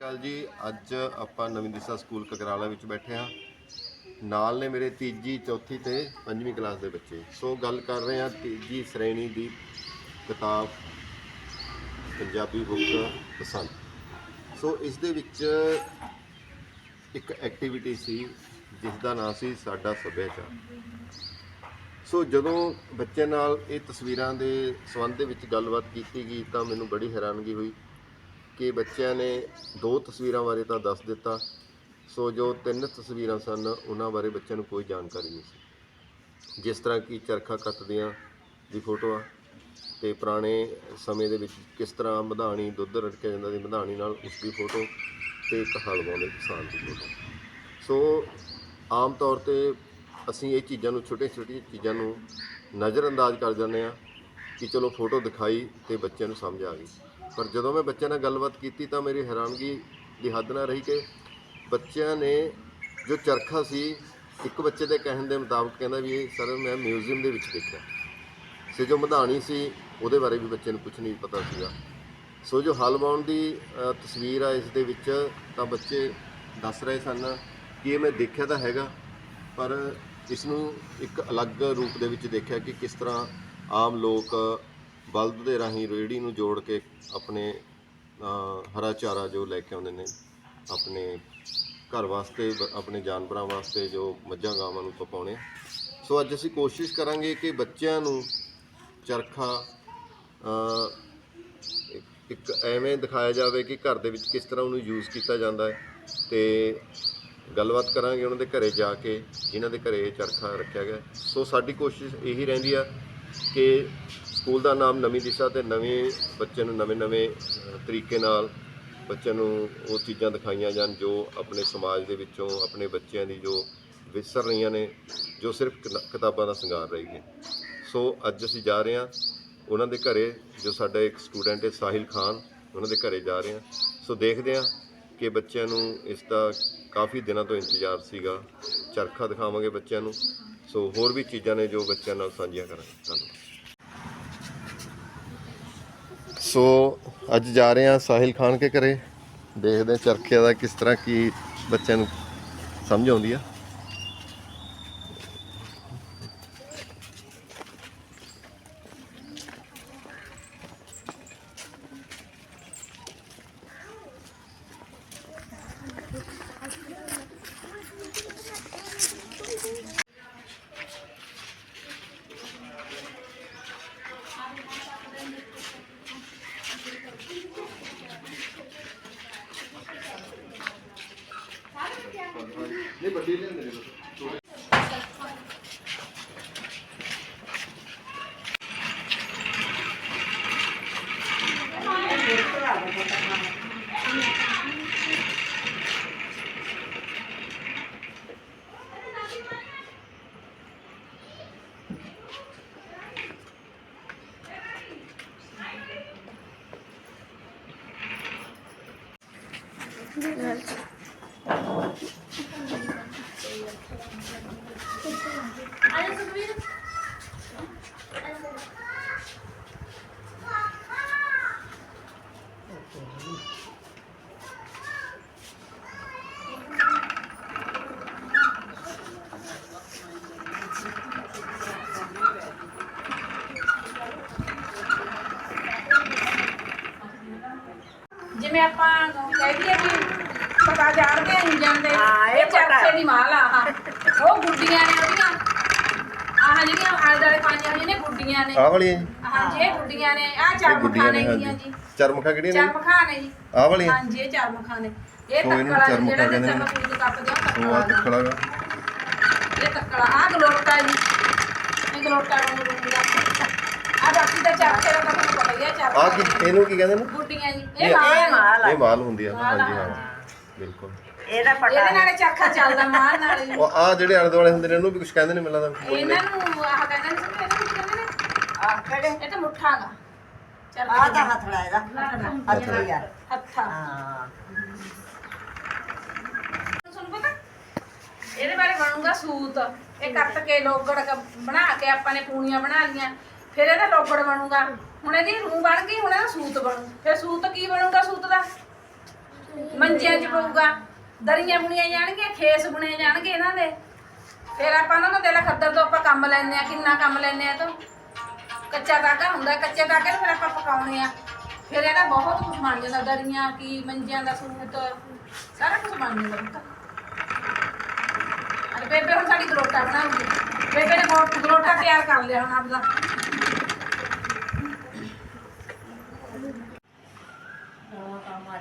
ਕਾਲ ਜੀ ਅੱਜ ਆਪਾਂ ਨਵੀਂ ਦਿਸ਼ਾ ਸਕੂਲ ਕਕਰਾਲਾ ਵਿੱਚ ਬੈਠੇ ਹਾਂ। ਨਾਲ ਨੇ ਮੇਰੇ ਤੀਜੀ, ਚੌਥੀ ਤੇ ਪੰਜਵੀਂ ਕਲਾਸ ਦੇ ਬੱਚੇ। ਸੋ ਗੱਲ ਕਰ ਰਹੇ ਹਾਂ ਤੀਜੀ ਸ਼੍ਰੇਣੀ ਦੀ ਕਿਤਾਬ, ਪੰਜਾਬੀ ਬੁੱਕ ਪਸੰਦ। ਸੋ ਇਸ ਦੇ ਵਿੱਚ ਇੱਕ ਐਕਟੀਵਿਟੀ ਸੀ ਜਿਸ ਦਾ ਨਾਮ ਸੀ ਸਾਡਾ ਸੱਭਿਆਚਾਰ। ਸੋ ਜਦੋਂ ਬੱਚੇ ਨਾਲ ਇਹ ਤਸਵੀਰਾਂ ਦੇ ਸੰਬੰਧ ਦੇ ਵਿੱਚ ਗੱਲਬਾਤ ਕੀਤੀ ਗਈ ਤਾਂ ਮੈਨੂੰ ਬੜੀ ਹੈਰਾਨਗੀ ਹੋਈ। ਕਿ ਬੱਚਿਆਂ ਨੇ ਦੋ ਤਸਵੀਰਾਂ ਬਾਰੇ ਤਾਂ ਦੱਸ ਦਿੱਤਾ। ਸੋ ਜੋ ਤਿੰਨ ਤਸਵੀਰਾਂ ਸਨ, ਉਹਨਾਂ ਬਾਰੇ ਬੱਚਿਆਂ ਨੂੰ ਕੋਈ ਜਾਣਕਾਰੀ ਨਹੀਂ ਸੀ। ਜਿਸ ਤਰ੍ਹਾਂ ਕਿ ਚਰਖਾ ਕੱਤਦੀਆਂ ਦੀ ਫੋਟੋ ਆ ਤੇ ਪੁਰਾਣੇ ਸਮੇਂ ਦੇ ਵਿੱਚ ਕਿਸ ਤਰ੍ਹਾਂ ਮਧਾਣੀ ਦੁੱਧ ਰੜਕਿਆ ਜਾਂਦਾ ਸੀ, ਮਧਾਣੀ ਨਾਲ ਉਸ ਦੀ ਫੋਟੋ ਤੇ ਇੱਕ ਹਲ ਵਾਉਂਦੇ ਕਿਸਾਨ ਦੀ ਫੋਟੋ। ਸੋ ਆਮ ਤੌਰ ਤੇ ਅਸੀਂ ਇਹ ਚੀਜ਼ਾਂ ਨੂੰ ਛੋਟੀਆਂ ਛੋਟੀਆਂ ਚੀਜ਼ਾਂ ਨੂੰ ਨਜ਼ਰਅੰਦਾਜ਼ ਕਰ ਜਾਂਦੇ ਆ ਕਿ ਚਲੋ ਫੋਟੋ ਦਿਖਾਈ ਤੇ ਬੱਚਿਆਂ ਨੂੰ ਸਮਝ ਆ ਗਈ। ਪਰ ਜਦੋਂ ਮੈਂ ਬੱਚਿਆਂ ਨਾਲ ਗੱਲਬਾਤ ਕੀਤੀ ਤਾਂ ਮੇਰੀ ਹੈਰਾਨਗੀ ਦੀ ਹੱਦ ਨਾ ਰਹੀ ਕਿ ਬੱਚਿਆਂ ਨੇ ਜੋ ਚਰਖਾ ਸੀ, ਇੱਕ ਬੱਚੇ ਦੇ ਕਹਿਣ ਦੇ ਮੁਤਾਬਕ ਕਹਿੰਦਾ ਵੀ ਇਹ ਸਰ ਮੈਂ ਮਿਊਜ਼ੀਅਮ ਦੇ ਵਿੱਚ ਦੇਖਿਆ। ਸੇ ਜੋ ਮਧਾਣੀ ਸੀ, ਉਹਦੇ ਬਾਰੇ ਵੀ ਬੱਚੇ ਨੂੰ ਕੁਝ ਨਹੀਂ ਪਤਾ ਸੀਗਾ। ਸੋ ਜੋ ਹਲਵਾਉਣ ਦੀ ਤਸਵੀਰ ਆ ਇਸ ਦੇ ਵਿੱਚ, ਤਾਂ ਬੱਚੇ ਦੱਸ ਰਹੇ ਸਨ ਕਿ ਇਹ ਮੈਂ ਦੇਖਿਆ ਤਾਂ ਹੈਗਾ, ਪਰ ਇਸ ਨੂੰ ਇੱਕ ਅਲੱਗ ਰੂਪ ਦੇ ਵਿੱਚ ਦੇਖਿਆ ਕਿ ਕਿਸ ਤਰ੍ਹਾਂ ਆਮ ਲੋਕ ਬਲਦ ਦੇ ਰਾਹੀਂ ਰੇੜੀ ਨੂੰ ਜੋੜ ਕੇ ਆਪਣੇ ਹਰਾ ਚਾਰਾ ਜੋ ਲੈ ਕੇ ਆਉਂਦੇ ਨੇ, ਆਪਣੇ ਘਰ ਵਾਸਤੇ, ਆਪਣੇ ਜਾਨਵਰਾਂ ਵਾਸਤੇ ਜੋ ਮੱਝਾਂ ਗਾਵਾਂ ਨੂੰ ਪਪਾਉਣੇ ਆ। ਸੋ ਅੱਜ ਅਸੀਂ ਕੋਸ਼ਿਸ਼ ਕਰਾਂਗੇ ਕਿ ਬੱਚਿਆਂ ਨੂੰ ਚਰਖਾ ਇੱਕ- ਐਵੇਂ ਦਿਖਾਇਆ ਜਾਵੇ ਕਿ ਘਰ ਦੇ ਵਿੱਚ ਕਿਸ ਤਰ੍ਹਾਂ ਉਹਨੂੰ ਯੂਜ਼ ਕੀਤਾ ਜਾਂਦਾ ਹੈ ਤੇ ਗੱਲਬਾਤ ਕਰਾਂਗੇ ਉਹਨਾਂ ਦੇ ਘਰੇ ਜਾ ਕੇ, ਜਿਨ੍ਹਾਂ ਦੇ ਘਰੇ ਇਹ ਚਰਖਾ ਰੱਖਿਆ ਗਿਆ ਸੋ ਸਾਡੀ ਕੋਸ਼ਿਸ਼ ਇਹੀ ਰਹਿੰਦੀ ਆ ਕਿ ਸਕੂਲ ਦਾ ਨਾਮ ਨਵੀਂ ਦਿਸ਼ਾ ਤੇ ਨਵੇਂ ਬੱਚੇ ਨੂੰ ਨਵੇਂ-ਨਵੇਂ ਤਰੀਕੇ ਨਾਲ ਬੱਚਿਆਂ ਨੂੰ ਉਹ ਚੀਜ਼ਾਂ ਦਿਖਾਈਆਂ ਜਾਣ ਜੋ ਆਪਣੇ ਸਮਾਜ ਦੇ ਵਿੱਚੋਂ, ਆਪਣੇ ਬੱਚਿਆਂ ਦੀ ਜੋ ਵਿਸਰ ਰਹੀਆਂ ਨੇ, ਜੋ ਸਿਰਫ ਕਿਤਾਬਾਂ ਦਾ ਸ਼ਿੰਗਾਰ ਰਹੀ ਹੈ। ਸੋ ਅੱਜ ਅਸੀਂ ਜਾ ਰਹੇ ਹਾਂ ਉਹਨਾਂ ਦੇ ਘਰੇ, ਜੋ ਸਾਡਾ ਇੱਕ ਸਟੂਡੈਂਟ ਹੈ ਸਾਹਿਲ ਖਾਨ, ਉਹਨਾਂ ਦੇ ਘਰੇ ਜਾ ਰਹੇ ਹਾਂ। ਸੋ ਦੇਖਦੇ ਹਾਂ ਕਿ ਬੱਚਿਆਂ ਨੂੰ ਇਸ ਦਾ ਕਾਫੀ ਦਿਨਾਂ ਤੋਂ ਇੰਤਜ਼ਾਰ ਸੀਗਾ। ਚਰਖਾ ਦਿਖਾਵਾਂਗੇ ਬੱਚਿਆਂ ਨੂੰ। ਸੋ ਹੋਰ ਵੀ ਚੀਜ਼ਾਂ ਨੇ ਜੋ ਬੱਚਿਆਂ ਨਾਲ ਸਾਂਝੀਆਂ ਕਰਾਂਗੇ। ਧੰਨਵਾਦ। ਸੋ ਅੱਜ ਜਾ ਰਹੇ ਹਾਂ ਸਾਹਿਲ ਖਾਨ ਕੇ ਘਰੇ। ਦੇਖਦੇ ਹਾਂ ਚਰਖੇ ਦਾ ਕਿਸ ਤਰ੍ਹਾਂ ਕੀ ਬੱਚਿਆਂ ਨੂੰ ਸਮਝ ਆਉਂਦੀ ਆ। ਨਹੀਂ ਵੱਡੀ ਲਿਆਂਦੇ ਨੇ ਜਿਵੇਂ ਆਪਾਂ ਕਹਿ ਦਈਏ ਵੀ ਪਤਾ ਜਾਣਦੇ ਆ ਇੰਜਣ ਦੇ ਹਾਂ, ਇਹ ਪਤਾ। ਚਰਖੇ ਦੀ ਮਾਲ ਆ ਆਹ ਉਹ ਗੁੱਡੀਆਂ ਨੇ ਉਹਦੀਆਂ। ਆਹ ਜਿਹੜੀਆਂ ਆਲੇ ਦੁਆਲੇ ਪਾਈਆਂ ਹੋਈਆਂ ਨੇ ਗੁੱਡੀਆਂ ਨੇ। ਆਹ ਵਾਲੀਆਂ ਜੀ। ਹਾਂ ਜੀ ਇਹ ਗੁੱਡੀਆਂ ਨੇ ਆਹ ਇਹ ਗੁੱਡੀਆਂ ਮਖਾਨੇ ਨੇ ਗੀਆਂ ਹਾਂਜੀ ਜੀ। ਚਰਮਖਾ ਕਿਹੜੀਆਂ ਨੇ? ਚਾਰ ਮਖਾਨੇ ਜੀ। ਆਹ ਵਾਲੀਆਂ? ਹਾਂਜੀ ਇਹ ਚਾਰ ਮਖਾਨੇ ਇਹ ਸੋ ਇਹਨੂੰ ਤੱਕੜਾ ਚਾਰ ਮਖਾਂ ਜਿਹੜਾ ਕਹਿੰਦੇ ਨੇ। ਆਪਾਂ ਕੁੜੀ ਕੱਪਦੇ ਆ ਸੋ ਆ ਤੱਕੜਾ ਟੁਕੜਾ ਗਾ ਇਹ ਤੱਕੜਾ ਆਹ ਗਲੋਟਾ ਜੀ। ਇਹ ਗਲੋਟਾ ਨੂੰ ਰੂੰਗਾ ਬਾਕੀ ਦਾ ਦਾ ਤਾਂ ਪਤਾ ਹੀ ਆ ਕੀ ਇਹਨੂੰ ਕੀ ਕਹਿੰਦੇ ਨੇ? ਗੁੱਡੀਆਂ ਜੀ। ਇਹ- ਮਾਲ ਇਹ ਮਾਲ ਆ। ਇਹ ਮਾਲ ਹੁੰਦੀ ਆ। ਹਾਂਜੀ ਹਾਂ ਹਾਂਜੀ। ਬਿਲਕੁਲ। ਇਹਦਾ ਪਟਾ ਇਹਦੇ ਨਾਲੇ ਚਰਖਾ ਚੱਲਦਾ ਮਾਲ ਨਾਲ। ਹੀ ਉਹ ਆ ਜਿਹੜੇ ਆਲੇ ਦੁਆਲੇ ਹੁੰਦੇ ਨੇ ਇਹਨੂੰ ਵੀ ਕੁਝ ਕਹਿੰਦੇ ਨੇ ਮੈਨੂੰ ਲੱਗਦਾ ਇਹਨਾਂ ਨੂੰ ਆਹ ਕਹਿੰਦੇ ਨੇ ਸਮਝ ਇਹਨਾਂ ਨੂੰ ਕੀ ਕਹਿੰਦੇ ਨੇ? ਆ ਕਿਹੜੇ? ਇਹ ਤਾਂ ਮੁੱਠਾ ਗਾ ਚੱਲ ਆ। ਤਾਂ ਹਥੜਾ ਇਹਦਾ। ਹਥੜੀ ਆ। ਹੱਥਾ ਹਾਂ ਤੁਹਾਨੂੰ ਪਤਾ? ਇਹਦੇ ਬਾਰੇ ਬਣੂਗਾ ਸੂਤ। ਇਹ ਕੱਟ ਕੇ ਲੋਗੜ ਕ- ਬਣਾ ਕੇ ਆਪਾਂ ਨੇ ਪੂਣੀਆਂ ਬਣਾ ਲੀਆਂ ਫਿਰ ਇਹਦਾ ਲੋਗੜ ਬਣੂਗਾ। ਹੁਣ ਇਹਦੀ ਰੂਹ ਬਣ ਗਈ, ਹੁਣ ਇਹਦਾ ਸੂਤ ਬਣੂ। ਫਿਰ ਸੂਤ ਕੀ ਬਣੂਗਾ ਸੂਤ ਦਾ? ਮੰਜਿਆਂ 'ਚ ਪਊਗਾ। ਦਰੀਆਂ ਬੁਣੀਆਂ ਜਾਣਗੀਆਂ, ਖੇਸ ਬੁਣੇ ਜਾਣਗੇ ਇਹਨਾਂ ਦੇ। ਫਿਰ ਆਪਾਂ ਉਹਨਾਂ ਨੂੰ ਦੇਲਾ ਖੱਦਰ ਤੋਂ ਆਪਾਂ ਕੰਮ ਲੈਣੇ ਆ ਕਿੰਨਾ ਕੰਮ ਲੈਣੇ ਆ ਤੋਂ? ਕੱਚਾ ਧਾਗਾ ਹੁੰਦਾ, ਕੱਚੇ ਧਾਗੇ ਨੂੰ ਫਿਰ ਆਪਾਂ ਪਕਾਉਣੇ ਆ। ਫਿਰ ਇਹਦਾ ਬਹੁਤ ਕੁਝ ਬਣ ਜਾਂਦਾ, ਦਰੀਆਂ ਕੀ, ਮੰਜਿਆਂ ਦਾ ਸੂਤ, ਸਾਰਾ ਕੁਝ ਬਣ ਜਾਂਦਾ ਪੁੱਤ। ਅਰੇ ਬੇਬੇ ਹੁਣ ਸਾਡੀ ਗਲੋਟਾ ਬਣਾਉਗੀ ਬੇਬੇ ਨੇ ਬਹੁਤ ਗਲੋਟਾ ਤਿਆਰ ਕਰ ਲਿਆ ਹੁਣ ਆਪਦਾ।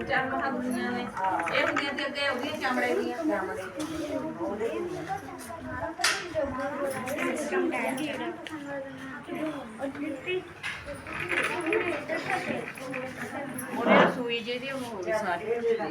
ਚਾਰ ਮਹਾ ਦੁਨੀਆ ਨੇ ਇਹ ਹੁੰਦੀਆਂ ਤੇ ਅੱਗੇ ਉਹਦੀਆਂ ਚਮੜੇ ਦੀਆਂ ਉਹਨੇ ਸੂਈ ਜਿਹਦੀ ਉਹ ਹੋ ਗਈ ਸਾਰੀ ਸੇਵਾ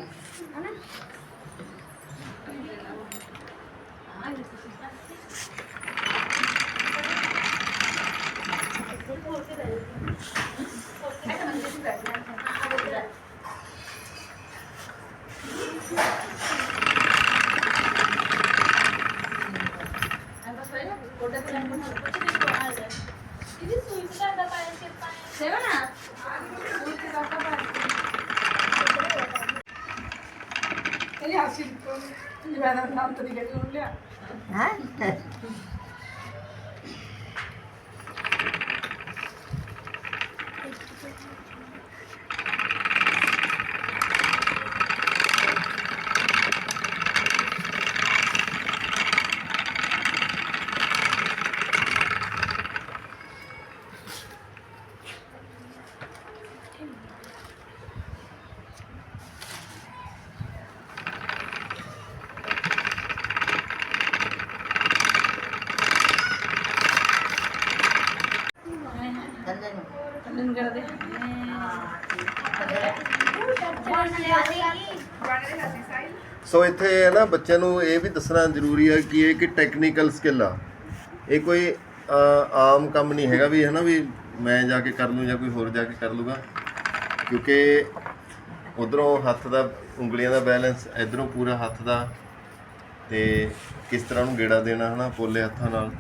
ਇਹ ਹਾਸੀ ਨੂੰ ਦੇ। ਸੋ ਇੱਥੇ ਹੈ ਨਾ ਬੱਚਿਆਂ ਨੂੰ ਇਹ ਵੀ ਦੱਸਣਾ ਜ਼ਰੂਰੀ ਹੈ ਕਿ ਇਹ ਕਿ ਟੈਕਨੀਕਲ ਸਕਿੱਲ ਆ। ਇਹ ਕੋਈ ਆਮ ਕੰਮ ਨਹੀਂ ਹੈਗਾ ਵੀ ਹੈ ਨਾ ਵੀ ਮੈਂ ਜਾ ਕੇ ਕਰ ਲੂੰ ਜਾਂ ਕੋਈ ਹੋਰ ਜਾ ਕੇ ਕਰ ਲੂਗਾ। ਕਿਉਂਕਿ ਉਧਰੋਂ ਹੱਥ ਦਾ, ਉਂਗਲੀਆਂ ਦਾ ਬੈਲੈਂਸ ਇਧਰੋਂ ਪੂਰਾ ਹੱਥ ਦਾ ਤੇ ਕਿਸ ਤਰ੍ਹਾਂ ਨੂੰ ਗੇੜਾ ਦੇਣਾ, ਹਨਾ, ਪੋਲੇ ਹੱਥਾਂ ਨਾਲ।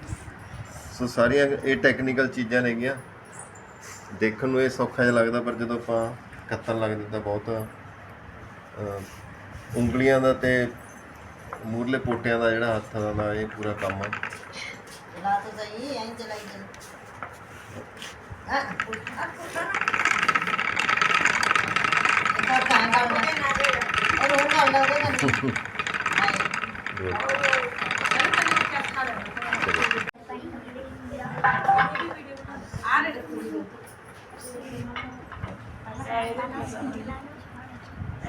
ਸੋ ਸਾਰੀਆਂ ਇਹ ਟੈਕਨੀਕਲ ਚੀਜ਼ਾਂ ਨੇਗੀਆਂ। ਦੇਖਣ ਨੂੰ ਇਹ ਸੌਖਾ ਜਿਹਾ ਲੱਗਦਾ ਪਰ ਜਦੋਂ ਆਪਾਂ ਕੱਤਣ ਲੱਗਦੇ ਤਾਂ ਬਹੁਤ ਉਂਗਲੀਆਂ ਦਾ ਤੇ ਮੂਰਲੇ ਪੋਟਿਆਂ ਦਾ ਜਿਹੜਾ ਹੱਥਾਂ ਦਾ ਇਹ ਪੂਰਾ ਕੰਮ ਆ ਤਾਂ ਸਹੀ ਐਂ ਚਲਾਈ ਤਾਂ ਨਾ ਰੋਣ ਲੱਗਦਾ ਆ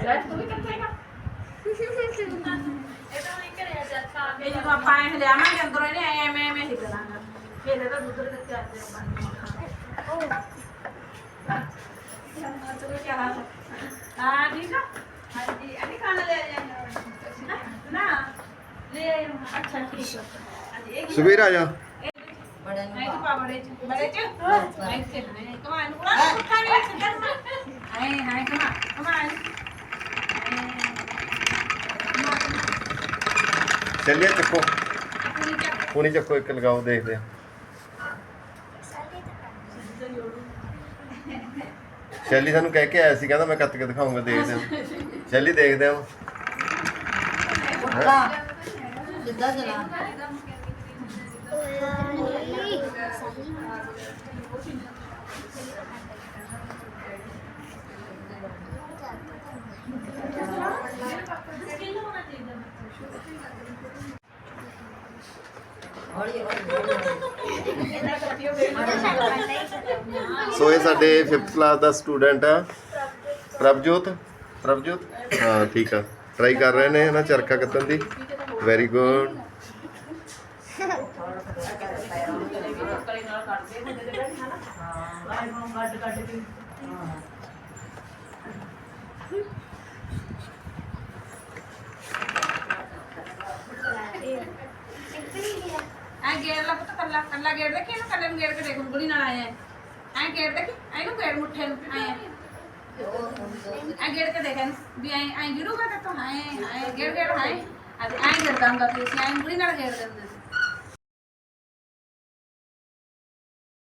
ਲੈ ਤੂੰ ਵੀ ਕਿੱਥੇ ਹੈਗਾ ਇਹ ਜਦੋਂ ਆਪਾਂ ਐ ਲਿਆਵਾਂਗੇ ਅੰਦਰੋਂ ਇਹਨੇ ਐਵੇਂ ਐਵੇਂ ਹਿੱਲਣਾ ਫਿਰ ਇਹਦਾ ਦੁੱਧ ਦੇ ਕੇ ਆਦੇ ਬਣ ਚਲੋ ਕੀ ਹਾਲ ਹਾਂ ਠੀਕ ਆ? ਹਾਂਜੀ ਅਨੀ ਖਾਣਾ ਲੈ ਜਾਣਾ ਨਾ। ਲੈ। ਅੱਛਾ ਠੀਕ ਇੱਕ ਸੁਬੀਰ ਆ ਜਾ। ਬੜੇ ਨਹੀਂ ਨੂੰ ਤੇ ਪਾਵੜੇ ਚ ਬੜੇ ਚ ਇੱਥੇ ਨਹੀਂ ਕਮਾਨ ਨੂੰ ਨਾ ਸੁੱਕਾ ਨਹੀਂ ਸਿੱਧਾ। ਹਾਏ ਹਾਏ ਕਮਾ ਕਮਾਨ ਚੱਲਿਏ ਚੱਕੋ। ਆਪਣੀ ਚੱਕ ਹੁਣੀ ਚੱਕੋ ਇੱਕ ਲਗਾਓ ਦੇਖਦੇ ਆ ਸ਼ੈਲੀ ਸਾਨੂੰ ਕਹਿ ਕੇ ਆਇਆ ਸੀ ਕਹਿੰਦਾ ਮੈਂ ਕੱਤ ਕੇ ਦਿਖਾਉਂਗਾ ਦੇਖਦੇ ਆ ਸ਼ੈਲੀ ਦੇਖਦੇ ਆ ਉੱਠਾ ਸਿੱਧਾ ਚਲਾ। ਸੋ ਇਹ ਸਾਡੇ 5th ਕਲਾਸ ਦਾ ਸਟੂਡੈਂਟ ਆ ਪ੍ਰਭਜੋਤ ਪ੍ਰਭਜੋਤ ਹਾਂ ਠੀਕ ਆ ਟਰਾਈ ਕਰ ਰਹੇ ਨੇ ਨਾ ਚਰਖਾ ਕੱਤਣ ਦੀ ਵੈਰੀ ਗੁੱਡ ਐ ਗੇੜ ਲਾ ਪੁੱਤ, ਕੱਲਾ ਕੱਲਾ ਗੇੜ ਦੇਖੀ ਇਹਨੂੰ, ਕੱਲੇ ਨੂੰ ਗੇੜ ਕੇ ਦੇਖ ਉਂਗਲੀ ਨਾਲ ਆਇਆ। ਐ ਗੇੜ ਦੇਖੀ, ਇਹਨੂੰ ਗੇੜ ਮੁੱਠੇ ਨੂੰ ਆਇਆ ਐ ਗੇੜ ਕੇ ਦੇਖ ਵੀ ਐ ਐ ਗਿੜੂਗਾ ਤਾਂ ਤੂੰ? ਹਾਏ ਹਾਏ ਗੇੜ ਗੇੜ ਹਾਏ ਐ ਗੇੜਦਾ ਹੁੰਦਾ ਸੀ ਐ ਉਂਗਲੀ ਨਾਲ ਗੇੜਦੇ ਹੁੰਦੇ